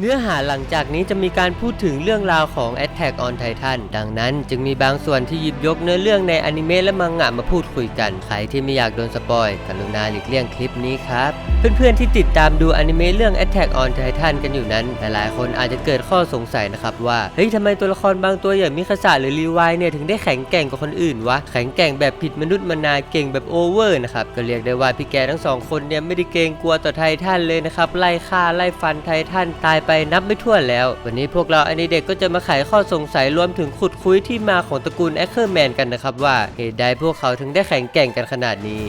เนื้อหาหลังจากนี้จะมีการพูดถึงเรื่องราวของ Attack on Titan ดังนั้น จึงมีบางส่วนที่หยิบยกเนื้อเรื่องในอนิเมะและมังงะมาพูดคุยกัน ใครที่ไม่อยากโดนสปอยกรุณาหลีกเลี่ยงคลิปนี้ครับ เพื่อนๆที่ติดตามดูอนิเมะเรื่อง Attack on Titan กันอยู่นั้น หลายๆคนอาจจะเกิดข้อสงสัยนะครับว่าเฮ้ยทำไมตัวละครบางตัวอย่างมิคาสะหรือรีวายเนี่ยถึงได้แข็งแกร่งกว่าคนอื่นวะแข็งแกร่งแบบผิดมนุษย์มนาเก่งแบบโอเวอร์นะครับก็เรียกได้ว่าพี่แกทั้งสองคนเนี่ยไม่ได้เกรงกลัวต่อไททันเลยนะครับไล่ฆ่าไล่ฟันไททันตายไปนับไม่ถ้วนแล้ว วันนี้พวกเราอันนี้เด็กก็จะมาไขข้อสงสัยรวมถึงขุดคุยที่มาของตระกูลแอคเคอร์แมนกันนะครับว่าเหตุใดพวกเขาถึงได้แข็งแกร่งกันขนาดนี้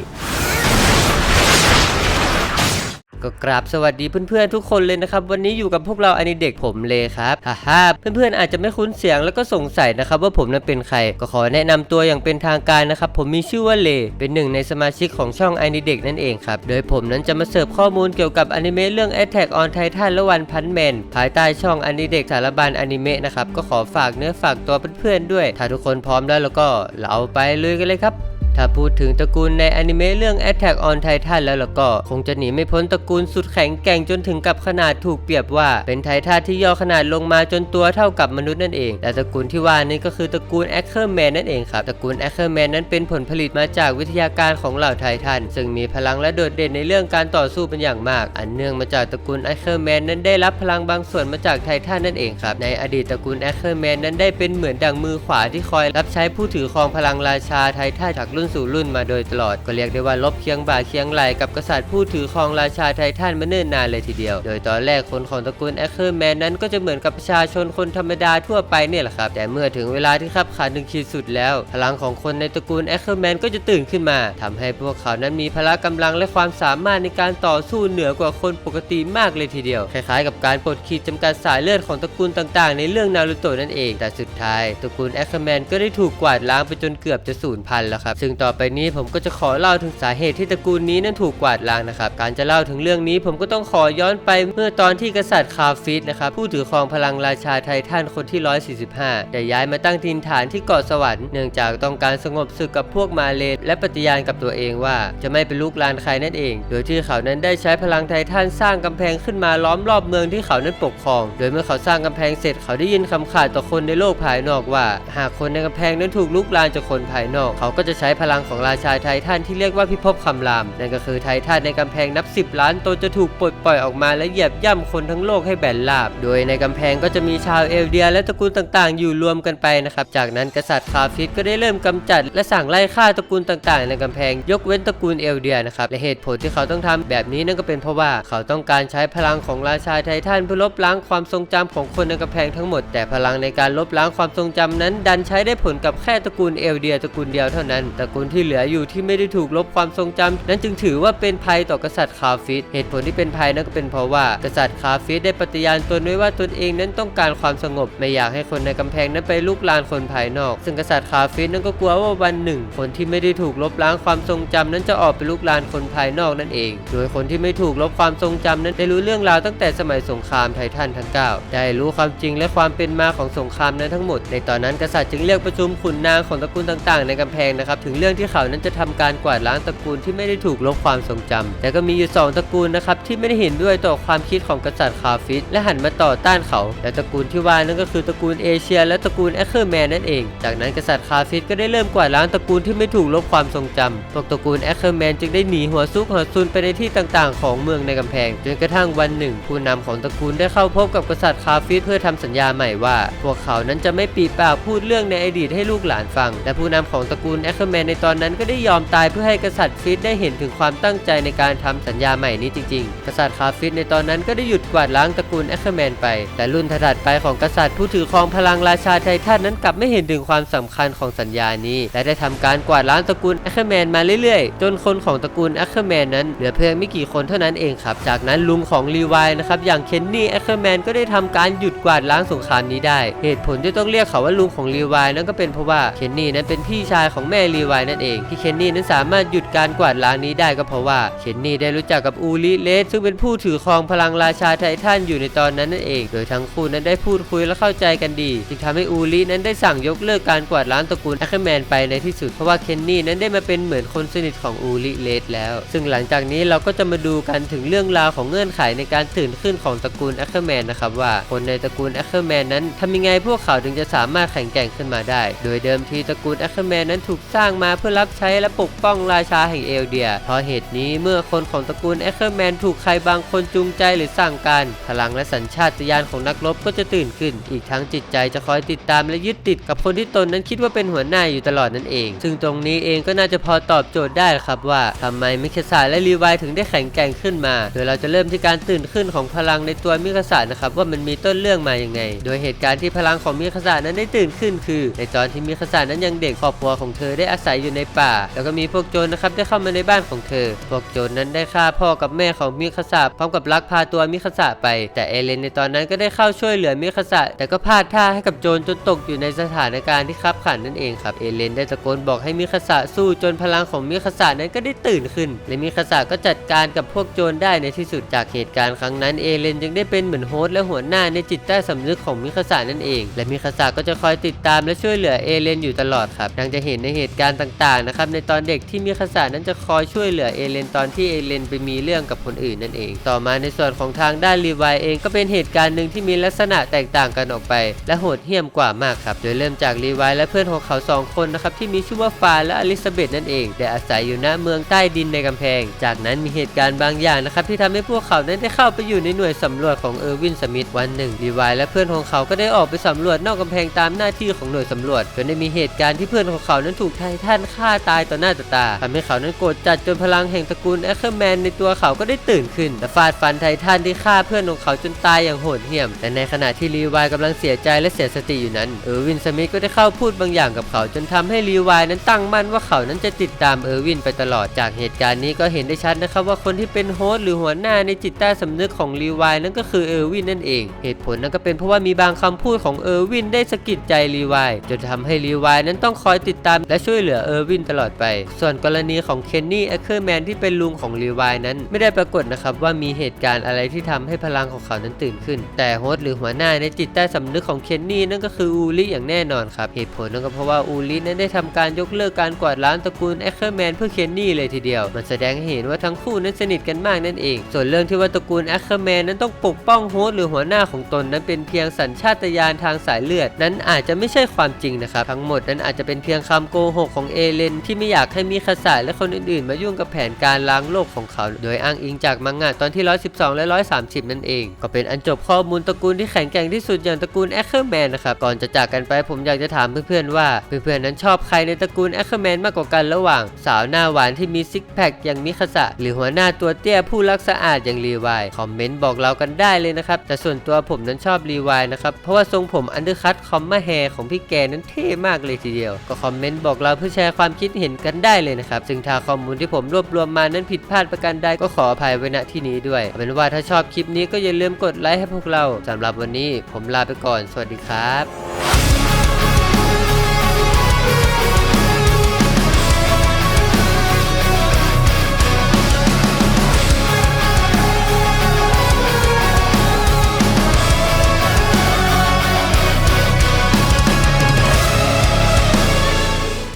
ก็กราบสวัสดีเพื่อนๆทุกคนเลยนะครับ วันนี้อยู่กับพวกเราอันนี้เด็กผมเลยครับฮ่าฮ่าเพื่อนๆอาจจะไม่คุ้นเสียงแล้วก็สงสัยนะครับ ว่าผมนั้นเป็นใคร ก็ขอแนะนำตัวอย่างเป็นทางการนะครับ ผมมีชื่อว่าเลเป็นหนึ่งในสมาชิกของช่องอันนี้เด็กนั่นเองครับ โดยผมนั้นจะมาเสิร์ฟข้อมูลเกี่ยวกับอนิเมะเรื่อง Attack on Titan และวันพันแมนภายใต้ช่องอันนี้เด็กสารบัญอนิเมะนะครับก็ขอฝากเนื้อฝากตัวเพื่อนๆด้วย ถ้าทุกคนพร้อมแล้วแล้วก็เราไปเลยกันเลยครับ ถ้าพูดถึงตระกูลในอนิเมะเรื่อง Attack on Titan แล้วล่ะก็ คงจะหนีไม่พ้นตระกูลสุดแข็งแกร่งจนถึงกับขนาดถูกเปรียบว่าเป็นไททันที่ย่อขนาดลงมาจนตัวเท่ากับมนุษย์นั่นเอง และตระกูลที่ว่านี้ก็คือตระกูล Ackerman นั่นเองครับ ตระกูล Ackerman นั้นเป็นผลผลิตมาจากวิทยาการของเหล่าไททัน ซึ่งมีพลังและโดดเด่นในเรื่องการต่อสู้เป็นอย่างมาก อันเนื่องมาจากตระกูล Ackerman นั้นได้รับพลังบางส่วนมาจากไททันนั่นเองครับ ในอดีตตระกูล Ackerman นั้นได้เป็นเหมือนดังมือขวาที่คอยรับใช้ผู้ถือครองพลังราชาไททันจากรุ่นสู่รุ่นมาโดยตลอด ก็เรียกได้ว่าลบเคียงบ่าเคียงไหลกับกษัตริย์ผู้ถือครองราชาไททันมาเนิ่นนานเลยทีเดียว โดยตอนแรกคนของตระกูล Ackerman นั้นก็จะเหมือนกับประชาชนคนธรรมดาทั่วไปเนี่ยแหละครับ แต่เมื่อถึงเวลาที่ขับขาดถึงขีดสุดแล้ว พลังของคนในตระกูล Ackerman ก็จะตื่นขึ้นมาทำให้พวกเขานั้นมีพละกำลังและความสามารถในการต่อสู้เหนือกว่าคนปกติมากเลยทีเดียว คล้ายๆ กับการปลดขีดจำกัดสายเลือดของตระกูลต่างๆ ในเรื่องนารูโตะนั่นเองแต่สุดท้ายตระกูล Ackerman ก็ได้ถูกกวาดล้างไปจนเกือบจะสูญพันธุ์แล้วครับซึงต่อไปนี้ผมก็จะขอเล่าถึงสาเหตุที่ตระกูลนี้นั้นถูกกวาดล้างนะครับ การจะเล่าถึงเรื่องนี้ผมก็ต้องขอย้อนไปเมื่อตอนที่กษัตริย์คาฟิสนะครับผู้ถือครองพลังราชาไททันคนที่ 145 ได้ย้ายมาตั้งถิ่นฐานที่เกาะสวรรค์เนื่องจากต้องการสงบศึกกับพวกมาเลและปฏิญาณกับตัวเองว่า จะไม่เป็นลูกลานใครนั่นเอง โดยที่เขานั้นได้ใช้พลังไททันสร้างกำแพงขึ้นมาล้อมรอบเมืองที่เขานั้นปกครอง โดยเมื่อเขาสร้างกำแพงเสร็จเขาได้ยินคำขาดต่อคนในโลกภายนอกว่า หากคนในกำแพงนั้นถูกลุกลานจากคนภายนอก เขาก็จะใช้พลังของราชาไททันที่เรียกว่าพิภพคำราม นั่นก็คือไททันในกำแพงนับ 10 ล้านตนจะถูกปลดปล่อยออกมาและเหยียบย่ำคนทั้งโลกให้แบนราบ โดยในกำแพงก็จะมีชาวเอลเดีย และตระกูลต่างๆ อยู่รวมกันไปนะครับ จากนั้นกษัตริย์คาฟิสก็ได้เริ่มกำจัด และสั่งไล่ฆ่าตระกูลต่างๆ ในกำแพงยกเว้นตระกูลเอลเดียนะครับ และเหตุผลที่เขาต้องทำแบบนี้นั่นก็เป็นเพราะว่าเขาต้องการใช้พลังของราชาไททันเพื่อลบล้างความทรงจำของคนในกำแพงทั้งหมด แต่พลังในการลบล้างความทรงจำนั้น ดันใช้ได้ผลกับแค่ตระกูลเอลเดียตระกูลเดียวเท่านั้นตระกูลที่เหลืออยู่ที่ไม่ได้ถูกลบความทรงจำนั้นจึงถือว่าเป็นภัยต่อกษัตริย์คาฟิสเหตุผลที่เป็นภัยนั่นก็เป็นเพราะว่ากษัตริย์คาฟิสได้ปฏิญาณตนไว้ว่าตนเองนั้นต้องการความสงบ ไม่อยากให้คนในกำแพงนั้นไปลุกลานคนภายนอก ซึ่งกษัตริย์คาฟิสนั้นก็กลัวว่าวันหนึ่ง คนที่ไม่ได้ถูกลบล้างความทรงจำนั้นจะออกไปลุกลานคนภายนอกนั่นเอง โดยคนที่ไม่ถูกลบความทรงจำนั้นได้รู้เรื่องราวตั้งแต่สมัยสงครามไททันทั้ง 9 ได้รู้ความจริงและความเป็นมาของสงครามนั้นทั้งหมด ในตอนนั้นกษัตริย์จึงเรียกประชุมขุนนางของตระกูลต่างๆ ในกำแพงนะครับถึงเรื่องที่เขานั้นจะทำการกวาดล้างตระกูลที่ไม่ได้ถูกลบความทรงจำแต่ก็มีอยู่สองตระกูลนะครับที่ไม่ได้เห็นด้วยต่อความคิดของกษัตริย์คาฟิสและหันมาต่อต้านเขา และตระกูลที่ว่านั่นก็คือตระกูลเอเชีย และตระกูลแอคเคอร์แมนนั่นเอง จากนั้นกษัตริย์คาฟิสก็ได้เริ่มกวาดล้างตระกูลที่ไม่ถูกลบความทรงจำพวกตระกูลแอคเคอร์แมนจึงได้หนีหัวซุกหัวซุนไปในที่ต่างๆ ของเมืองในกำแพงจนกระทั่งวันหนึ่ง ผู้นำของตระกูลได้เข้าพบกับกษัตริย์คาฟิสเพื่อทำสัญญาใหม่ว่า พวกเขานั้นจะไม่ปีปากพูดเรื่องในอดีตให้ลูกหลานฟัง และผู้นำของตระกูลแอคเคอร์แมนในตอนนั้นก็ได้ยอมตายเพื่อให้กษัตริย์ฟิสได้เห็นถึงความตั้งใจในการทำสัญญาใหม่นี้จริงๆ กษัตริย์คาฟิสในตอนนั้นก็ได้หยุดกวาดล้างตระกูลแอคเคอร์แมนไป แต่รุ่นถัดไปของกษัตริย์ผู้ถือครองพลังราชาไททันนั้นกลับไม่เห็นถึงความสำคัญของสัญญานี้ และได้ทำการกวาดล้างตระกูลแอคเคอร์แมนมาเรื่อยๆ จนคนของตระกูลแอคเคอร์แมนนั้นเหลือเพียงไม่กี่คนเท่านั้นเองครับ จากนั้นลุงของรีวายนะครับอย่างเคนนี่แอคเคอร์แมนก็ได้ทำการหยุดกวาดล้างสงครามนี้ได้ เหตุผลที่ต้องเรียกเขาว่าลุงของรีวายนั้นก็เป็นเพราะว่าเคนนี่นั้นเป็นพี่ชายของแม่รีวายนั่นเอง ที่เคนนี่นั้นสามารถหยุดการกวาดล้างนี้ได้ก็เพราะว่าเคนนี่ได้รู้จักกับอูริเลสซึ่งเป็นผู้ถือครองพลังราชาไททันอยู่ในตอนนั้นนั่นเอง โดยทั้งคู่นั้นได้พูดคุยและเข้าใจกันดี จึงทำให้อูรินั้นได้สั่งยกเลิกการกวาดล้างตระกูลแอคแมนไปในที่สุดเพราะว่าเคนนี่นั้นได้มาเป็นเหมือนคนสนิทของอูริเลสแล้ว ซึ่งหลังจากนี้เราก็จะมาดูกันถึงเรื่องราวของเงื่อนไขในการตื่นขึ้นของตระกูลแอคแมนนะครับว่าคนในตระกูลแอคแมนนั้นทำยังไงพวกเขาถึงจะสามารถแข่งแกร่งขึ้นมาได้ โดยเดิมทีตระกูลแอคแมนนั้นถูกสร้างมาเพื่อรับใช้และปกป้องราชาแห่งเอลเดีย เพราะเหตุนี้เมื่อคนของตระกูลแอคเคอร์แมนถูกใครบางคนจูงใจหรือสั่งการ พลังและสัญชาตญาณของนักรบก็จะตื่นขึ้น อีกทั้งจิตใจจะคอยติดตามและยึดติดกับคนที่ตนนั้นคิดว่าเป็นหัวหน้าอยู่ตลอดนั่นเอง ซึ่งตรงนี้เองก็น่าจะพอตอบโจทย์ได้ครับว่าทำไมมิคาสาและรีไวถึงได้แข็งแกร่งขึ้นมา โดยเราจะเริ่มที่การตื่นขึ้นของพลังในตัวมิคาสานะครับว่ามันมีต้นเรื่องมาอย่างไง โดยเหตุการณ์ที่พลังของมิคาสานั้นได้ตื่นขึ้นคือ ในตอนที่มิคาสานั้นยังเด็กครอบครัวของเธอได้อาศัยอยู่ในป่า แล้วก็มีพวกโจรนะครับได้เข้ามาในบ้านของเธอ พวกโจรนั้นได้ฆ่าพ่อกับแม่ของมิคาสาพร้อมกับลักพาตัวมิคาสาไป แต่เอเลนในตอนนั้นก็ได้เข้าช่วยเหลือมิคาสาแต่ก็พลาดท่าให้กับโจรจนตกอยู่ในสถานการณ์ที่คับขันนั่นเองครับเอเลนได้ตะโกนบอกให้มิคาสาสู้จนพลังของมิคาสานั้นก็ได้ตื่นขึ้น และมิคาสาก็จัดการกับพวกโจรได้ในที่สุดจากเหตุการณ์ครั้งนั้นเอเลนจึงได้เป็นเหมือนโฮสต์และหัวหน้าในจิตใต้สำนึกของมิคาสานั่นเอง และมิคาสาก็จะคอยติดตามและช่วยเหลือเอเลนอยู่ตลอดครับดังจะเห็นในเหตุการณ์ต่างๆนะครับในตอนเด็กที่มิคาสานั้นจะคอยช่วยเหลือเอเลนตอนที่เอเลนไปมีเรื่องกับคนอื่นนั่นเอง ต่อมาในส่วนของทางด้านรีไวเองก็เป็นเหตุการณ์หนึ่งที่มีลักษณะแตกต่างกันออกไป และโหดเหี้ยมกว่ามากครับ โดยเริ่มจากรีไวและเพื่อนของเขาสองคนนะครับที่มีชื่อว่าฟาและอลิซาเบธนั่นเองได้อาศัยอยู่ณเมืองใต้ดินในกำแพง จากนั้นมีเหตุการณ์บางอย่างนะครับที่ทำให้พวกเขานั้นได้เข้าไปอยู่ในหน่วยสำรวจของเออร์วินสมิธวันหนึ่งรีไวและเพื่อนของเขาก็ได้ออกไปสำรวจนอกกำแพงตามหน้าที่ของหน่วยสำรวจจนได้มีเหตุการณ์ที่เพื่อนของเขานั้นถูกไททันฆ่าตายต่อหน้าต่อตาทำให้เขานั้นโกรธจัดจนพลังแห่งตระกูลแอคเคอร์แมนในตัวเขาก็ได้ตื่นขึ้นและฟาดฟันไททันที่ฆ่าเพื่อนของเขาจนตายอย่างโหดเหี้ยม แต่ในขณะที่รีไวกำลังเสียใจและเสียสติอยู่นั้นเออร์วินสมิธก็ได้เข้าพูดบางอย่างกับเขาจนทำให้รีไวนั้นตั้งมั่นว่าเขานั้นจะติดตามเออร์วินไปตลอดจากเหตุการณ์นี้ก็เห็นได้ชัดนะครับว่าคนที่เป็นโฮสต์หรือหัวหน้าในจิตใต้สำนึกของรีไวนั่นก็คือเออร์วินนั่นเอง เหตุผลนั่นก็เป็นเพราะว่ามีบางคำพูดของเออร์วินได้สะกิดใจรีไวจนทำให้รีไวนั้นต้องคอยติดตามและช่วยเหลือเออร์วินตลอดไป ส่วนกรณีของเคนนี่แอคเคอร์แมนที่เป็นลุงของรีไวนั้น ไม่ได้ปรากฏนะครับว่ามีเหตุการณ์อะไรที่ทำให้พลังของเขานั้นตื่นขึ้น แต่โฮสต์หรือหัวหน้าในจิตใต้สำนึกของเคนนี่นั่นก็คืออูริอย่างแน่นอนครับเหตุผลนั่นก็เพราะว่าอูรินั้นได้ทำการยกเลิกการกวาดล้างตระกูลแอคเคอร์แมนเพื่อเคนนี่เลยทีเดียว มันแสดงให้เห็นว่าทั้งคู่นั้นสนิทกันมากนั่นเอง ส่วนเรื่องที่ว่าตระกูลแอคเคอร์แมนนั้นต้องปกป้องโฮสต์หรือหัวหน้าของตนนั้นเป็นเพียงสัญชาตญาณทางสายเลือด นั้นอาจจะไม่ใช่ความจริงนะครับทั้งหมดนั้นอาจจะเป็นเพียงคำโกหกของเอเลนที่ไม่อยากให้มีคาสายและคนอื่นๆ มายุ่งกับแผนการล้างโลกของเขา โดยอ้างอิงจากมังงะตอนที่ 112 และ 130 นั่นเอง ก็เป็นอันจบข้อมูลตระกูลที่แข็งแกร่งที่สุดอย่างตระกูลแอคเคอร์แมนนะครับ ก่อนจะจากกันไปผมอยากจะถามเพื่อนๆว่า เพื่อนๆนั้นชอบใครในตระกูลแอคเคอร์แมนมากกว่ากันระหว่าง สาวหน้าหวานที่มีซิกแพคอย่างมิคาสะหรือหัวหน้าตัวเตี้ยผู้รักสะอาดอย่างรีไวคอมเมนต์บอกเรากันได้เลยนะครับแต่ส่วนตัวผมนั้นชอบรีไวนะครับเพราะว่าทรงผมอันเดอร์คัตคอมมาแฮร์ของพี่แกนั้นเท่มากเลยทีเดียวก็คอมเมนต์บอกเราเพื่อแชร์ความคิดเห็นกันได้เลยนะครับซึ่งถ้าข้อมูลที่ผมรวบรวมมานั้นผิดพลาดประการใดก็ขออภัยไว้ณที่นี้ด้วยเป็นว่าถ้าชอบคลิปนี้ก็อย่าลืมกดไลค์ให้พวกเราสำหรับวันนี้ ผมลาไปก่อน สวัสดีครับ